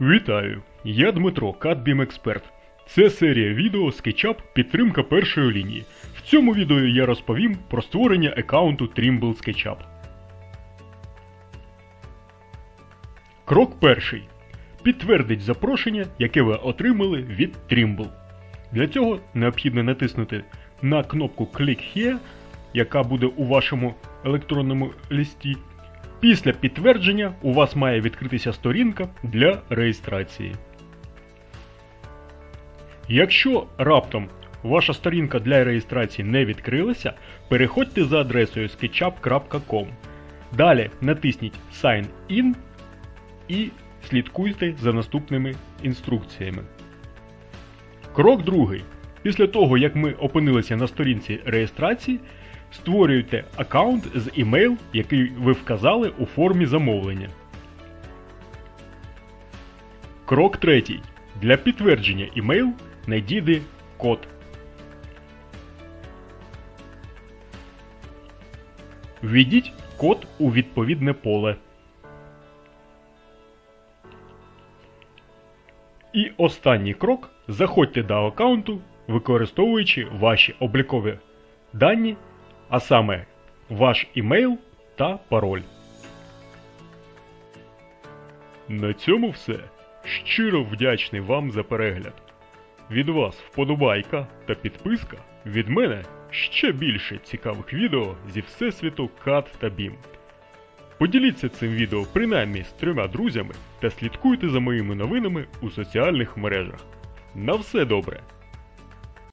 Вітаю! Я Дмитро, Катбім Експерт. Це серія відео SketchUp підтримка першої лінії. В цьому відео я розповім про створення аккаунту Trimble SketchUp. Крок перший. Підтвердіть запрошення, яке ви отримали від Trimble. Для цього необхідно натиснути на кнопку Click Here, яка буде у вашому електронному листі. Після підтвердження у вас має відкритися сторінка для реєстрації. Якщо раптом ваша сторінка для реєстрації не відкрилася, переходьте за адресою sketchup.com. Далі натисніть Sign In і слідкуйте за наступними інструкціями. Крок другий. Після того, як ми опинилися на сторінці реєстрації, створюйте аккаунт з імейл, який ви вказали у формі замовлення. Крок третій. Для підтвердження імейл надійди код. Введіть код у відповідне поле. І останній крок заходьте до аккаунту, використовуючи ваші облікові дані, а саме ваш імейл та пароль. На цьому все. Щиро вдячний вам за перегляд. Від вас вподобайка та підписка. Від мене ще більше цікавих відео зі Всесвіту Кат та Бім. Поділіться цим відео принаймні з трьома друзями та слідкуйте за моїми новинами у соціальних мережах. На все добре!